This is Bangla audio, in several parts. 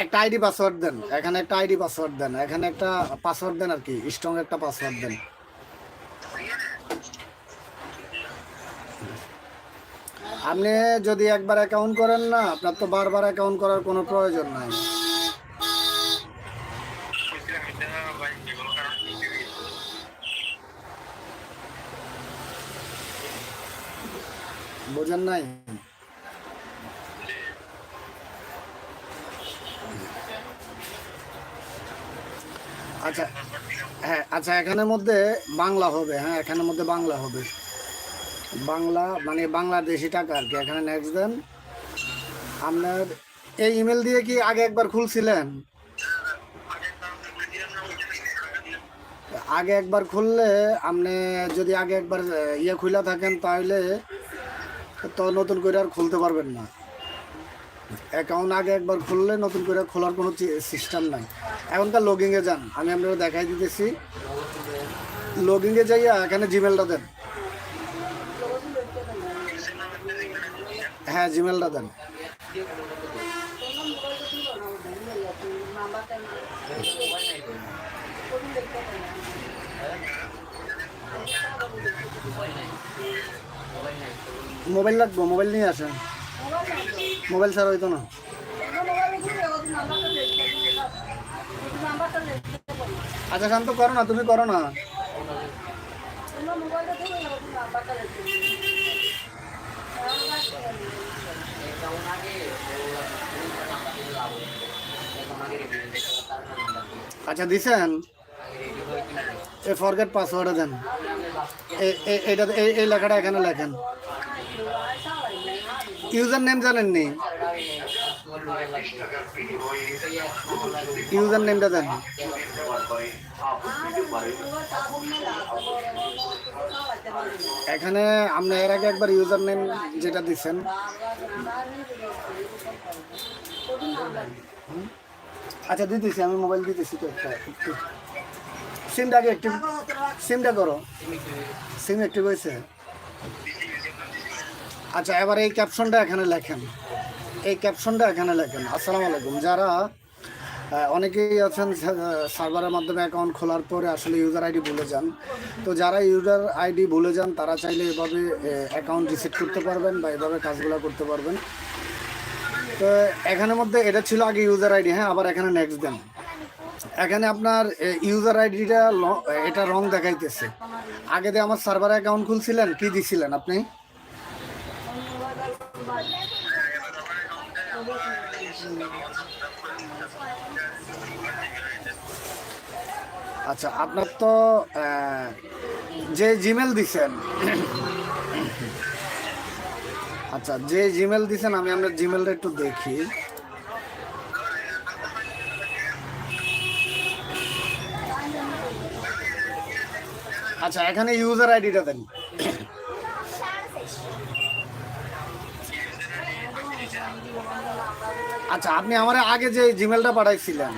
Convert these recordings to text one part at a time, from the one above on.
একটা আইডি পাসওয়ার্ড দেন, এখানে একটা আইডি পাসওয়ার্ড দেন, এখানে একটা পাসওয়ার্ড দেন আর কি, স্ট্রং একটা পাসওয়ার্ড দেন। আপনি যদি একবার অ্যাকাউন্ট করেন না, আপনার তো বারবার অ্যাকাউন্ট করার কোনো প্রয়োজন নাই। বোঝেন নাই? আচ্ছা হ্যাঁ আচ্ছা এখানের মধ্যে বাংলা হবে হ্যাঁ এখানের মধ্যে বাংলা হবে। বাংলা মানে বাংলাদেশি টাকা আর কি, এখানে নেক্সট দেন। আপনার, এই ইমেল দিয়ে কি আগে একবার খুলছিলেন? আগে একবার খুললে আপনি যদি আগে একবার ইয়ে খুলে থাকেন তাহলে তো নতুন করে আর খুলতে পারবেন না। অ্যাকাউন্ট আগে একবার খুললে নতুন করে খোলার কোনো সিস্টেম নাই। এখনকার লগিংয়ে যান। আমি আপনাকে দেখাই দিতেছি। লগিংয়ে যাইয়া এখানে জিমেলটা দেন। হ্যাঁ জিমেলটা দেন। মোবাইল লাগবো মোবাইল নিয়ে আসেন। মোবাইল ছাড়া হইতো না। আচ্ছা শান্ত করো না, তুমি করো না। আচ্ছা দিছেন? এই ফরগেট পাসওয়ার্ডে দেন। এটা এই লেখাটা এখানে লেখেন। ইউজার নেম জানেননি? ইউজার নেমটা দেন। এখানে আপনি এর আগে একবার ইউজার নেম যেটা দিচ্ছেন আচ্ছা দিতেছি, আমি মোবাইল দিতেছি তো একটা। একটু সিমটা আগে একটু সিমটা করো। সিম অ্যাক্টিভ হয়েছে আচ্ছা এবার এই ক্যাপশনটা এখানে লেখেন। এই ক্যাপশনটা এখানে লেখেন, আসসালামু আলাইকুম। যারা অনেকেই আছেন সার্ভারের মাধ্যমে অ্যাকাউন্ট খোলার পরে আসলে ইউজার আইডি ভুলে যান। তো যারা ইউজার আইডি ভুলে যান, তারা চাইলে এভাবে অ্যাকাউন্ট রিসেট করতে পারবেন বা এভাবে কাজগুলো করতে পারবেন। তো এখানের মধ্যে এটা ছিল আগে ইউজার আইডি হ্যাঁ আবার এখানে নেক্সট দেন। এখানে আপনার ইউজার আইডিটা এটা রং দেখাইতেছে। আগে দিয়ে আমার সার্ভার অ্যাকাউন্ট খুলছিলেন, কি দিছিলেন আপনি? আচ্ছা আপনার তো যে জিমেল দিছেন আচ্ছা যে জিমেল দিছেন, আমি আপনার জিমেলটা একটু দেখি। আচ্ছা এখানে ইউজার আইডিটা দেন। আচ্ছা আপনি আমার আগে যে জিমেলটা পাঠাইছিলেন,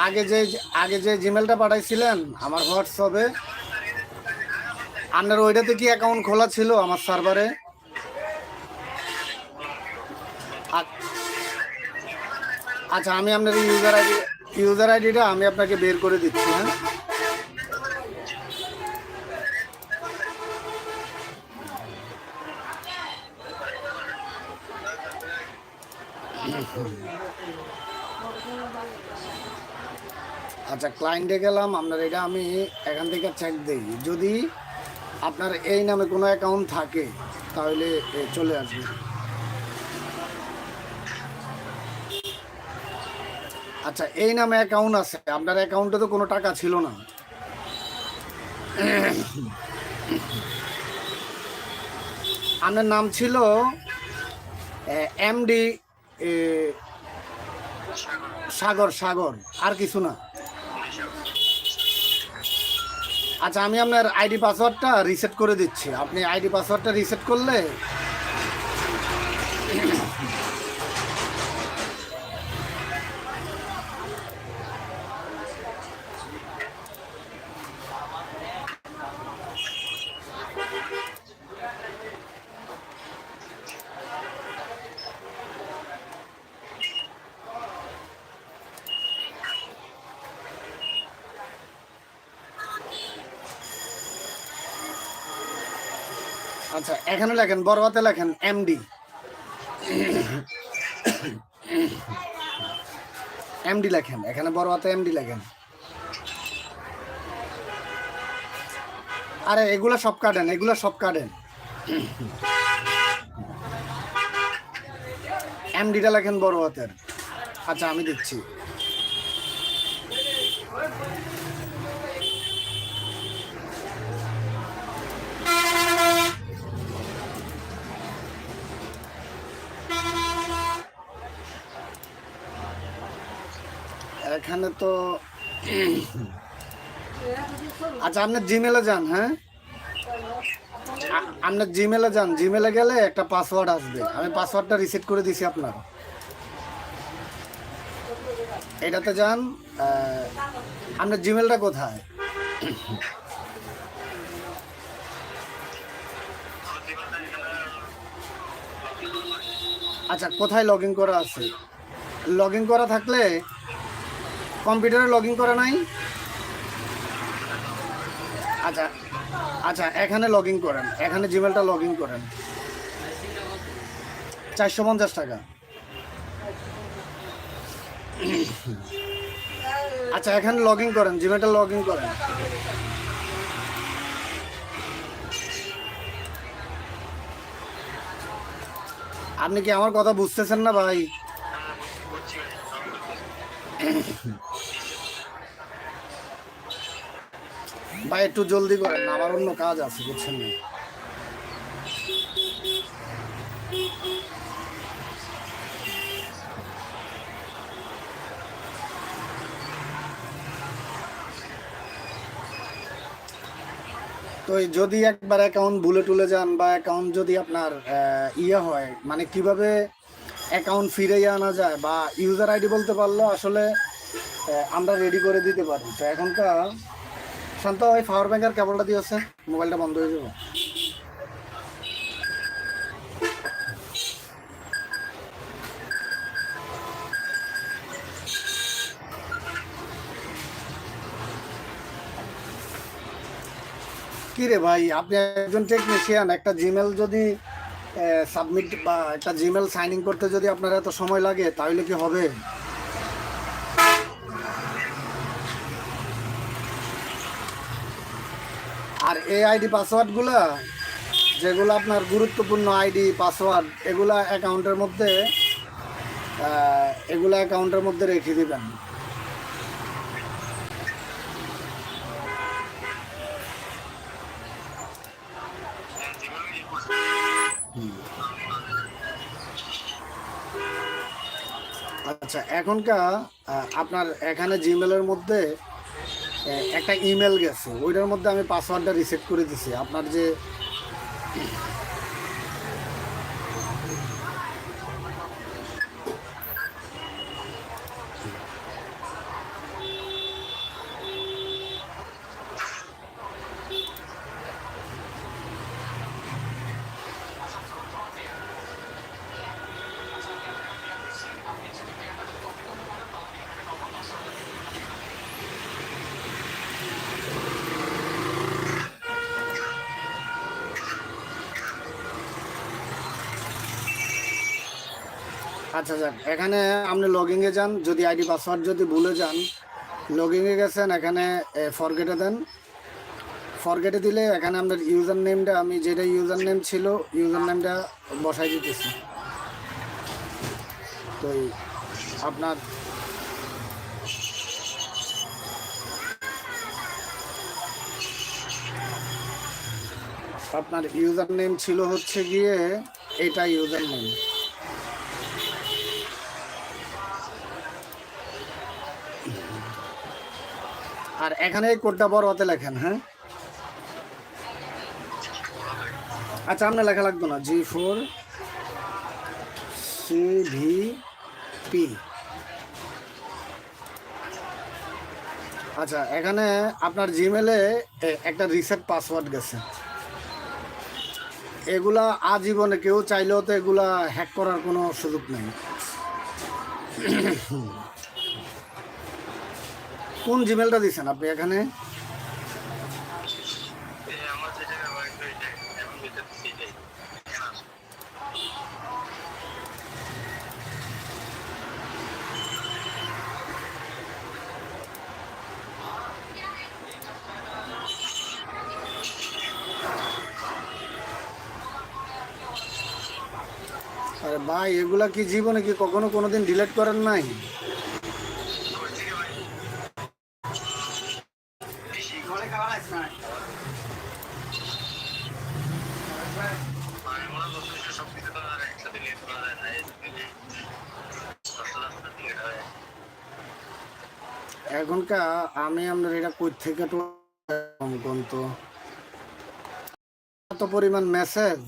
আগে যে আগে যে জিমেলটা পাঠাইছিলেন আমার হোয়াটসঅ্যাপে আপনার ওইটাতে কি অ্যাকাউন্ট খোলা ছিল আমার সার্ভারে আচ্ছা আমি আপনার ইউজার আইডি ইউজার আইডিটা আমি আপনাকে বের করে দিচ্ছি হ্যাঁ? আচ্ছা ক্লায়েন্টে গেলাম, আপনার এটা আমি এখান থেকে চেক দিই। যদি আপনার এই নামে কোনো অ্যাকাউন্ট থাকে, তাহলে চলে আসবে। আচ্ছা এই নামে অ্যাকাউন্ট আছে, আপনার অ্যাকাউন্টে তো কোনো টাকা ছিল না। আপনার নাম ছিল এমডি সাগর সাগর, আর কিছু না। আচ্ছা আমি আপনার আইডি পাসওয়ার্ডটা রিসেট করে দিচ্ছি। আপনি আইডি পাসওয়ার্ডটা রিসেট করলে আচ্ছা এখানে লেখেন, বড় হাতে লেখেন এমডি এমডি লেখেন, এখানে বড় হাতে এমডি লেখেন। আরে, এগুলা সব কাটেন, এগুলা সব কাটেন। এমডিটা লেখেন বড় হাতের। আচ্ছা আমি দিচ্ছি। এখানে তো আচ্ছা আপনার জিমেলে যান হ্যাঁ? আ- আপনার জিমেলে যান জিমেলে গেলে একটা পাসওয়ার্ড আসবে। আমি পাসওয়ার্ডটা রিসেট করে দিছি আপনার। এটাতে যান আপনার জিমেলটা কোথায়? আচ্ছা কোথায় লগ ইন করা আছে? লগ ইন করা থাকলে কম্পিউটারে লগ ইন করা নাই। আচ্ছা আচ্ছা এখানে লগ ইন করেন। এখানে জিমেলটা লগ ইন করেন। চারশো পঞ্চাশ টাকা। আচ্ছা এখানে লগ ইন করেন জিমেলটা লগ ইন করেন। আপনি কি আমার কথা বুঝতেছেন না ভাই? ভাই একটু জলদি করেন আমার অন্য কাজ আছে, বুঝছেন না? তো যদি একবার অ্যাকাউন্ট ভুলে টুলে যান বা অ্যাকাউন্ট যদি আপনার ইয়ে হয় মানে কীভাবে অ্যাকাউন্ট ফিরে আনা যায় বা ইউজার আইডি বলতে পারল আসলে আমরা রেডি করে দিতে পারি। তো এখনকার শান্ত ওই পাওয়ার ব্যাংকের কেবলটা দিয়েছে মোবাইলটা বন্ধ হয়ে যাবে। কি রে ভাই, আপনি একজন টেকনিশিয়ান একটা জিমেল যদি সাবমিট বা একটা জিমেল সাইনিং করতে যদি আপনার এত সময় লাগে, তাহলে কি হবে আর এই আইডি পাসওয়ার্ডগুলা যেগুলো আপনার গুরুত্বপূর্ণ আইডি পাসওয়ার্ড এগুলা অ্যাকাউন্টের মধ্যে এগুলো অ্যাকাউন্টের মধ্যে রেখে দেবেন। আচ্ছা এখনকার আপনার এখানে জিমেলের মধ্যে একটা ইমেল গেছে ওইটার মধ্যে আমি পাসওয়ার্ডটা রিসেট করে দিছি। আপনার যে আচ্ছা যাক এখানে আপনি লগিংয়ে যান, যদি আইডি পাসওয়ার্ড যদি ভুলে যান লগিংয়ে গেছেন, এখানে ফরগেটে দেন। ফরগেটে দিলে এখানে আপনার ইউজার নেমটা আমি যেটা ইউজার নেম ছিল ইউজার নেমটা বসাই দিতেছি। তো আপনার আপনার ইউজার নেম ছিল হচ্ছে গিয়ে, এটা ইউজার নেম আর এখানে কোডটা বড় হাতে লেখেন হ্যাঁ? আচ্ছা আপনার লেখা লাগতো না। G four C V P আচ্ছা এখানে আপনার জিমেলে একটা রিসেট পাসওয়ার্ড গেছে। এগুলা আজীবনে কেউ চাইলেও তো এগুলা হ্যাক করার কোনো সুযোগ নেই। কোন জিমেলটা দিয়েছেন আপনি এখানে? আরে ভাই এগুলা কি জীবনে কি কখনো কোনোদিন ডিলেট করেন নাই? এখনকার আমি আপনার এটা কই থেকে তো এত পরিমাণ মেসেজ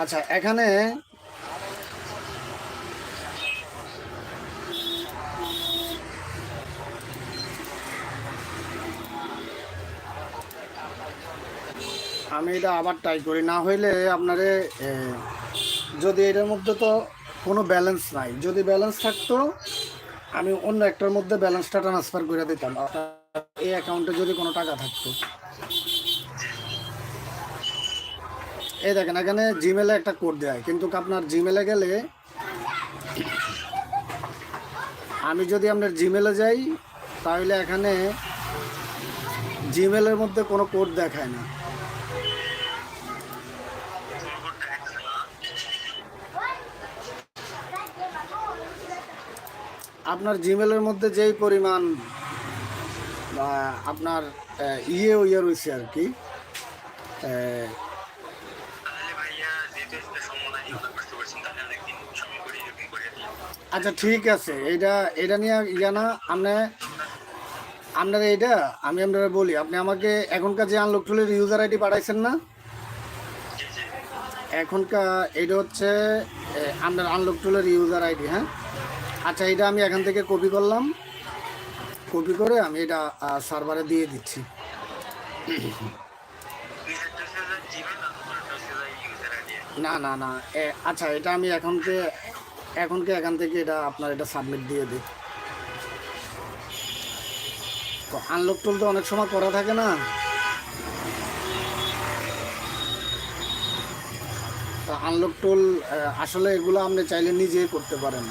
আচ্ছা এখানে আমি এটা আবার ট্রাই করি। না হইলে আপনারে যদি এটার মধ্যে তো কোনো ব্যালেন্স নাই। যদি ব্যালেন্স থাকতো, আমি অন্য একটার মধ্যে ব্যালেন্সটা ট্রান্সফার করে দিতাম। এই অ্যাকাউন্টে যদি কোনো টাকা থাকতো। এই দেখেন, এখানে জিমেলে একটা কোড দেয় কিন্তু আপনার জিমেলে গেলে, আমি যদি আপনার জিমেলে যাই, তাহলে এখানে জিমেলের মধ্যে কোনো কোড দেখায় না। আপনার জিমেলের মধ্যে যেই পরিমাণ আহ, আপনার ইয়ে ইয়ে রয়েছে আর কি আচ্ছা ঠিক আছে এটা এটা নিয়ে ইয়া না আপনি আপনার এইটা আমি আপনারা বলি আপনি আমাকে এখনকার যে আনলক টুলের ইউজার আইডি পাঠাইছেন না? এখনকার এটা হচ্ছে আপনার আনলক টুলের ইউজার আইডি হ্যাঁ? আচ্ছা এটা আমি এখান থেকে কপি করলাম। কপি করে আমি এটা সার্ভারে দিয়ে দিচ্ছি। না না না আচ্ছা এটা আমি এখনকে এখনকে এখান থেকে এটা আপনার এটা সাবমিট দিয়ে দিই। তো আনলক টুল তো অনেক সময় করা থাকে না। তো আনলক টুল আসলে এগুলো আপনি চাইলে নিজেই করতে পারেন।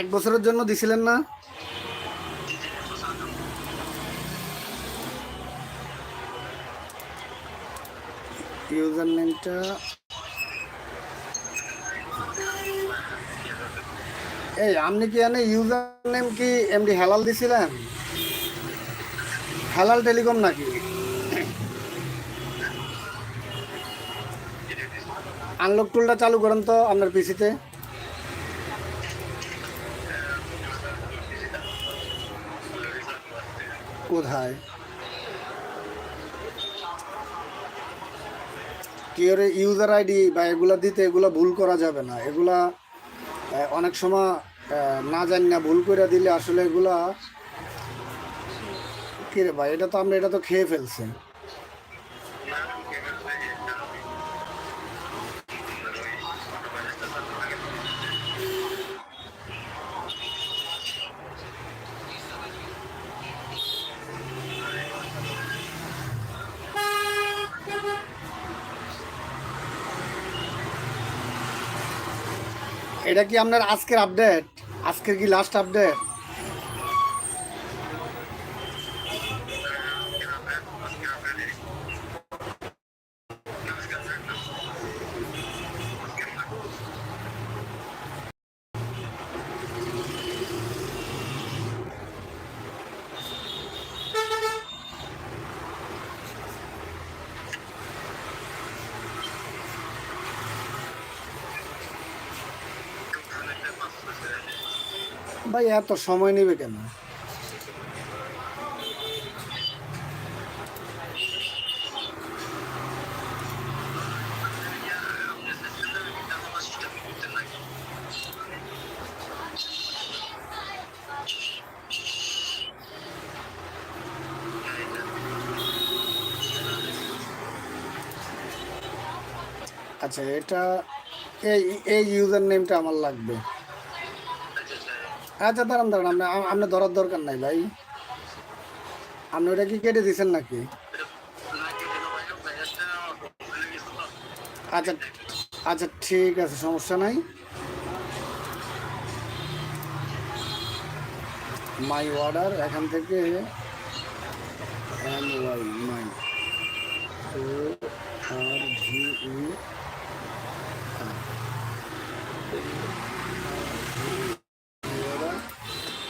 এক বছরের জন্য দিছিলেন না? ইউজার নেমটা এই, আপনি কি জানেন ইউজার নেম কি এমডি হেলাল দিছিলেন? হেলাল টেলিকম নাকি? আনলক টুলটা চালু করেন তো আপনার পিসিতে। কোথায়? কেউ ইউজার আইডি বা এগুলা দিতে এগুলো ভুল করা যাবে না। এগুলা অনেক সময় না জানি না, ভুল করে দিলে আসলে এগুলা কিরে ভাই, এটা তো আমরা, এটা তো খেয়ে ফেলছেন এটা কি আপনার আজকের আপডেট আজকের কি লাস্ট আপডেট ভাই এত সময় নেবে কেন? আচ্ছা এটা এই এই ইউজার নেমটা আমার লাগবে। আচ্ছা দাঁড়ান দাঁড়ান আপনি আপনি ধরার দরকার নাই ভাই। আপনি ওটা কি কেটে দিয়েছেন নাকি? আচ্ছা আচ্ছা ঠিক আছে, সমস্যা নাই। মাই অর্ডার এখান থেকে M Y my O R V E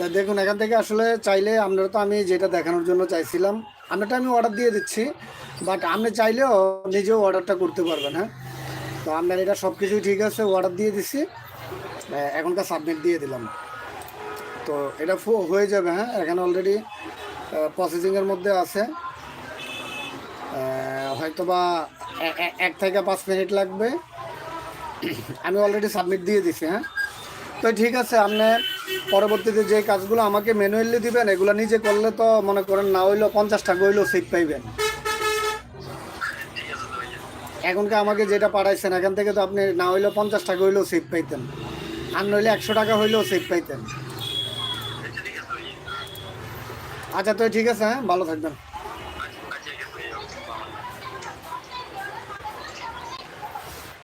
তা দেখুন, এখান থেকে আসলে চাইলে আপনারা তো আমি যেটা দেখানোর জন্য চাইছিলাম, আপনারটা আমি অর্ডার দিয়ে দিচ্ছি বাট আপনি চাইলেও নিজেও অর্ডারটা করতে পারবেন হ্যাঁ? তো আপনার এটা সব কিছুই ঠিক আছে অর্ডার দিয়ে দিচ্ছি এখনকার সাবমিট দিয়ে দিলাম। তো এটা হয়ে যাবে হ্যাঁ? এখানে অলরেডি প্রসেসিংয়ের মধ্যে আছে। হয়তো বা এক থেকে পাঁচ মিনিট লাগবে। আমি অলরেডি সাবমিট দিয়ে দিছি হ্যাঁ? তো ঠিক আছে, আপনি পরবর্তীতে যে কাজগুলো আমাকে ম্যানুয়ালি দিবেন, এগুলো নিজে করলে তো মনে করেন না হইলেও পঞ্চাশ টাকা হইলেও সিট পাইবেন। এখনকে আমাকে যেটা পাঠাইছেন, এখান থেকে তো আপনি না হইলেও পঞ্চাশ টাকা হইলেও সিট পাইতেন। আর নইলে একশো টাকা হইলেও সিট পাইতেন। আচ্ছা তো ঠিক আছে হ্যাঁ ভালো থাকবেন।